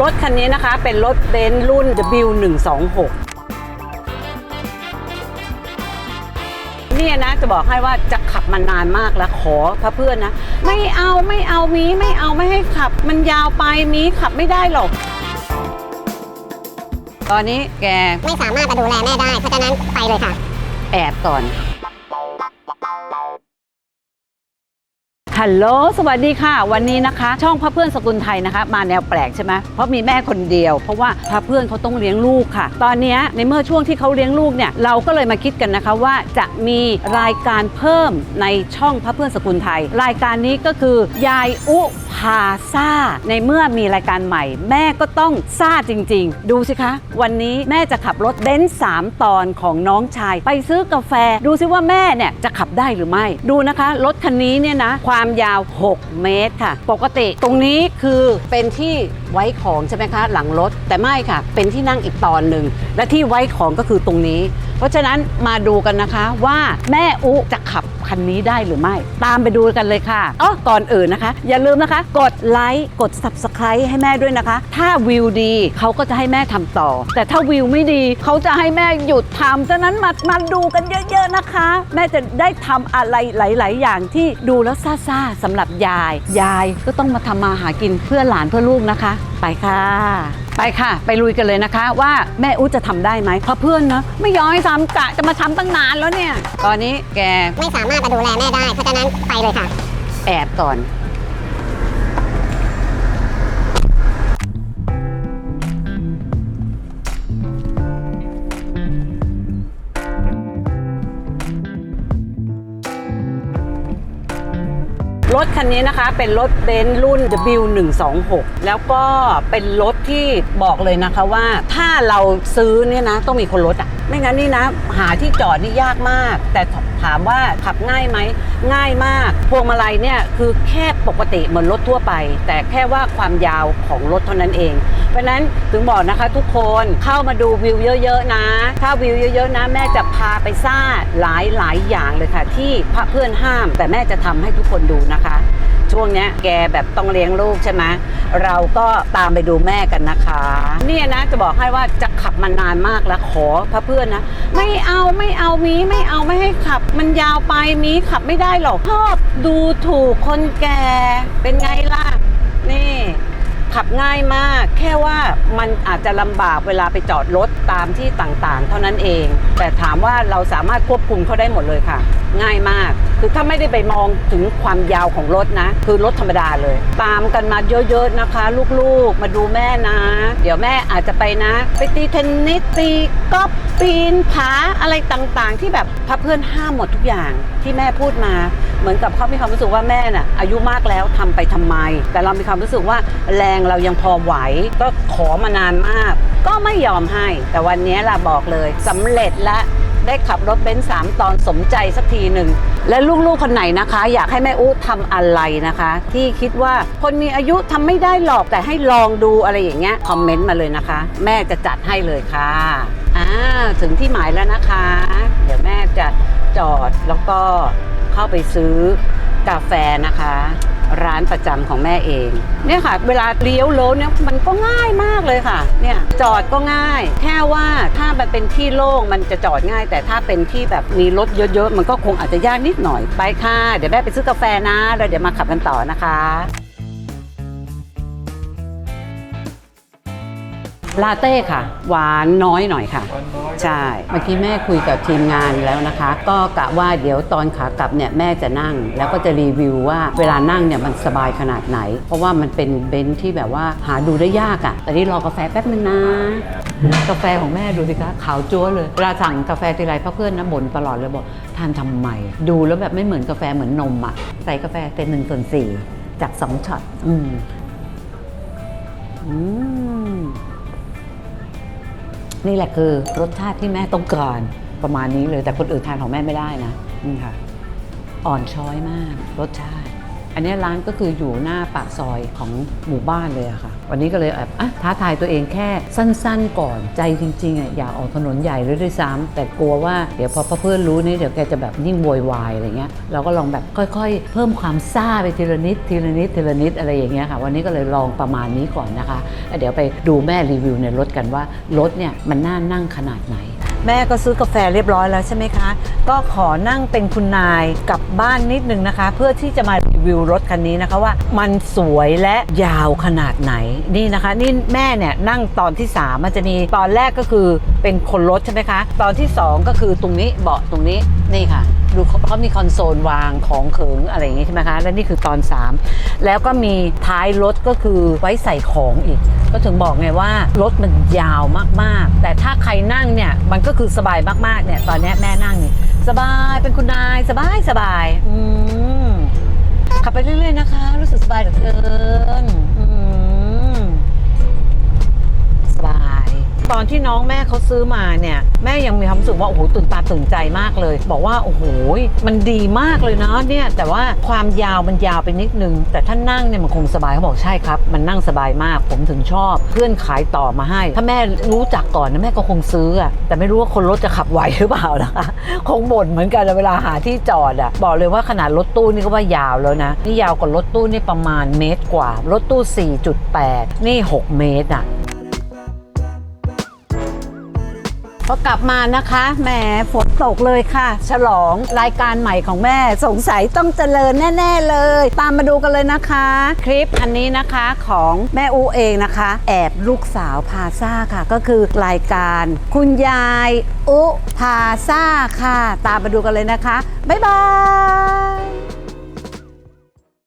รถคันนี้นะคะเป็นรถเบนซ์รุ่น W126 เนี่ยนะจะบอกให้ว่าจะขับมานานมากแล้วขอพระเพื่อนนะ ไม่เอาไม่เอามีไม่เอาไม่ให้ขับ มันยาวไปมีขับไม่ได้หรอก ตอนนี้แกไม่สามารถมาดูแลแม่ได้ เพราะฉะนั้นไปเลยค่ะ แอบก่อน ฮัลโหล สวัสดีค่ะ วันนี้นะคะ ช่องพระเพื่อนสกุลไทยนะคะ มาแนวแปลกใช่ไหมเพราะมีแม่คนเดียว เพราะว่าพระเพื่อนเขาต้องเลี้ยงลูกค่ะ ตอนนี้ในเมื่อช่วงที่เขาเลี้ยงลูกเนี่ย เราก็เลยมาคิดกันนะคะว่าจะมีรายการเพิ่มในช่องพระเพื่อนสกุลไทย รายการนี้ก็คือยายอุพาซาในเมื่อมีรายการใหม่ แม่ก็ต้องซาจริง ๆ ดูสิคะ วันนี้แม่จะขับรถเบนซ์สามตอนของน้องชาย ไปซื้อกาแฟ ดูสิว่าแม่เนี่ยจะขับได้หรือไม่ ดูนะคะรถคันนี้เนี่ยนะความยาว 6 เมตรค่ะ ปกติตรงนี้คือเป็นที่ไว้ของใช่ไหมคะ หลังรถ แต่ไม่ค่ะ เป็นที่นั่งอีกตอนหนึ่ง และที่ไว้ของก็คือตรงนี้ เพราะฉะนั้นมาดูกันนะคะว่าแม่อุจะขับคันนี้ได้หรือไม่ ตามไปดูกันเลยค่ะอ๋อก่อนอื่นนะคะ อย่าลืมนะคะ กดไลค์กด subscribe ให้แม่ด้วยนะคะ ถ้าวิวดีเขาก็จะให้แม่ทำต่อ แต่ถ้าวิวไม่ดีเขาจะให้แม่หยุดทำฉะนั้นมามาดูกันเยอะ ๆนะคะ แม่จะได้ทำอะไรหลาย ๆ อย่างที่ดูแล้วซาๆสำหรับยาย ยายก็ต้องมาทำมาหากินเพื่อหลานเพื่อลูกนะคะ ไปค่ะ ไปค่ะ ไปลุยกันเลยนะคะ ว่าแม่อุ๊จะทำได้ไหมเพราะเพื่อนนะไม่ยอมให้ทำกะจะมาทำตั้งนานแล้วเนี่ย ตอนนี้แกไม่สามารถมาดูแลแม่ได้เพราะฉะนั้นไปเลยค่ะ แอบก่อน รถคันนี้นะคะเป็นรถเบนซ์รุ่น W126 แล้วก็เป็นรถที่บอกเลยนะคะว่า ถ้าเราซื้อเนี่ยนะต้องมีคนรถอะ ไม่งั้นนี่นะ หาที่จอดนี่ยากมาก แต่ถามว่าขับง่ายไหมง่ายมากพวงมาลัยเนี่ยคือแค่ปกติเหมือนรถทั่วไป แต่แค่ว่าความยาวของรถเท่านั้นเอง เพราะนั้นถึงบอกนะคะทุกคนเข้ามาดูวิวเยอะๆนะ ถ้าวิวเยอะๆนะ แม่จะพาไปซ่าหลายหลายๆอย่างเลยค่ะ ที่พระเพื่อนห้าม แต่แม่จะทำให้ทุกคนดูนะคะ ช่วงเนี้ยแกแบบต้องเลี้ยงลูกใช่ไหมเราก็ตามไปดูแม่กันนะคะ เนี่ยนะจะบอกให้ว่าจะขับมานานมากแล้วขอพระเพื่อนนะ ไม่เอาไม่เอามีไม่เอาไม่ให้ขับ มันยาวไปมีขับไม่ได้หรอกชอบดูถูกคนแก่เป็นไงล่ะนี่ขับง่ายมาก แค่ว่ามันอาจจะลำบากเวลาไปจอดรถตามที่ต่างๆ เท่านั้นเอง แต่ถามว่าเราสามารถควบคุมเขาได้หมดเลยค่ะ ง่ายมาก คือถ้าไม่ได้ไปมองถึงความยาวของรถนะ คือรถธรรมดาเลย ตามกันมาเยอะๆนะคะ ลูกๆมาดูแม่นะ เดี๋ยวแม่อาจจะไปนะ ไปตีเทนนิสตีกอล์ฟปีนผาอะไรต่างๆ ที่แบบพระเพื่อนห้ามหมดทุกอย่างที่แม่พูดมา เหมือนกับเขามีความรู้สึกว่าแม่น่ะอายุมากแล้วทำไปทำไม แต่เรามีความรู้สึกว่าแรงเรายังพอไหว ก็ขอมานานมาก ก็ไม่ยอมให้ แต่วันนี้ล่ะบอกเลยสำเร็จและ ได้ขับรถเบนซ์สามตอนสมใจสักทีหนึ่ง และลูกๆคนไหนนะคะ อยากให้แม่อู้ทำอะไรนะคะ ที่คิดว่าคนมีอายุทำไม่ได้หรอกแต่ให้ลองดูอะไรอย่างเงี้ยคอมเมนต์มาเลยนะคะ แม่จะจัดให้เลยค่ะอ่าถึงที่หมายแล้วนะคะ เดี๋ยวแม่จะจอดแล้วก็เข้าไปซื้อกาแฟนะคะ ร้านประจำของแม่เอง เนี่ยค่ะ เวลาเลี้ยวรถเนี่ยมันก็ง่ายมากเลยค่ะ เนี่ยจอดก็ง่าย แค่ว่าถ้ามันเป็นที่โล่งมันจะจอดง่าย แต่ถ้าเป็นที่แบบมีรถเยอะๆ มันก็คงอาจจะยากนิดหน่อยไปค่ะ เดี๋ยวแม่ไปซื้อกาแฟนะแล้วเดี๋ยวมาขับกันต่อนะคะ ลาเต้ค่ะ หวานน้อยหน่อยค่ะ ใช่ เมื่อกี้แม่คุยกับทีมงานแล้วนะคะ ก็กะว่าเดี๋ยวตอนขากลับเนี่ยแม่จะนั่ง แล้วก็จะรีวิวว่าเวลานั่งเนี่ยมันสบายขนาดไหน เพราะว่ามันเป็นเบนซ์ที่แบบว่าหาดูได้ยากอะ่ะแต่นี่รอกาแฟแป๊บนึงนะ กาแฟของแม่ดูสิคะขาวจั๊วเลยเวลาสั่งกาแฟทีไรพ่เพื่อนนะบ่นตลอดเลยบอกทานทำไม ดูแล้วแบบไม่เหมือนกาแฟเหมือนนมอะ่ะใส่กาแฟเป็นหนึ่งส่วนสี่จากสองช็อตอืมอืม นี่แหละคือรสชาติที่แม่ต้องการประมาณนี้เลยแต่คนอื่นทานของแม่ไม่ได้นะนี่ค่ะ อ่อนช้อยมากรสชาติ อันนี้ร้านก็คืออยู่หน้าปากซอยของหมู่บ้านเลยอะค่ะ วันนี้ก็เลยแบบอะท้าทายตัวเองแค่สั้นๆก่อนใจจริงๆอะอยากออกถนนใหญ่เลยด้วยซ้ำแต่กลัวว่าเดี๋ยวพอเพื่อนรู้นี่เดี๋ยวแกจะแบบยิ่งโวยวายอะไรเงี้ยเราก็ลองแบบค่อยๆ เพิ่มความซ่าไปทีละนิดทีละนิดทีละนิดอะไรอย่างเงี้ยค่ะวันนี้ก็เลยลองประมาณนี้ก่อนนะคะแล้วเดี๋ยวไปดูแม่รีวิวในรถกันว่ารถเนี่ยมันน่านั่งขนาดไหน แม่ก็ซื้อกาแฟเรียบร้อยแล้วใช่ไหมคะ ก็ขอนั่งเป็นคุณนายกลับบ้านนิดนึงนะคะ เพื่อที่จะมารีวิวรถคันนี้นะคะว่ามันสวยและยาวขนาดไหนนี่นะคะ นี่แม่เนี่ยนั่งตอนที่3มันจะมีตอนแรกก็คือเป็นคนรถใช่ไหมคะ ตอนที่ 2 ก็คือตรงนี้เบาะตรงนี้ นี่ค่ะ ดูเขามีคอนโซลวางของเขิงอะไรอย่างงี้ใช่ไหมคะ และนี่คือตอน 3 แล้วก็มีท้ายรถก็คือไว้ใส่ของอีก ก็ถึงบอกไงว่ารถมันยาวมากๆ แต่ถ้าใครนั่งเนี่ย มันก็คือสบายมากๆเนี่ย ตอนนี้แม่นั่งนี่สบายเป็นคุณนายสบายสบายอืมขับไปเรื่อยๆนะคะ รู้สึกสบายเหลือเกินอื ตอนที่น้องแม่เขาซื้อมาเนี่ยแม่ยังมีความรู้สึกว่าโอ้โหตื่นตาตื่นใจมากเลย บอกว่าโอ้โหมันดีมากเลยนะเนี่ยแต่ว่าความยาวมันยาวไปนิดนึง แต่ถ้านั่งเนี่ยมันคงสบายเขาบอกใช่ครับ มันนั่งสบายมากผมถึงชอบ เพื่อนขายต่อมาให้ ถ้าแม่รู้จักก่อนนะแม่ก็คงซื้ออะแต่ไม่รู้ว่าคนรถจะขับไหวหรือเปล่านะคะคงบ่นเหมือนกันเวลาหาที่จอดอะบอกเลยว่าขนาดรถตู้นี่ก็ว่ายาวแล้วนะนี่ยาวกว่ารถตู้นี่ประมาณเมตรกว่ารถตู้ 4.8 นี่ 6 เมตรอะ พอกลับมานะคะแหมฝนตกเลยค่ะ ฉลองรายการใหม่ของแม่ สงสัยต้องเจริญแน่ ๆเลย ตามมาดูกันเลยนะคะ คลิปอันนี้นะคะของแม่อูเองนะคะ แอบลูกสาวพาซ่าค่ะ ก็คือรายการ คุณยายอุพาซ่าค่ะ ตามมาดูกันเลยนะคะ บ๊ายบาย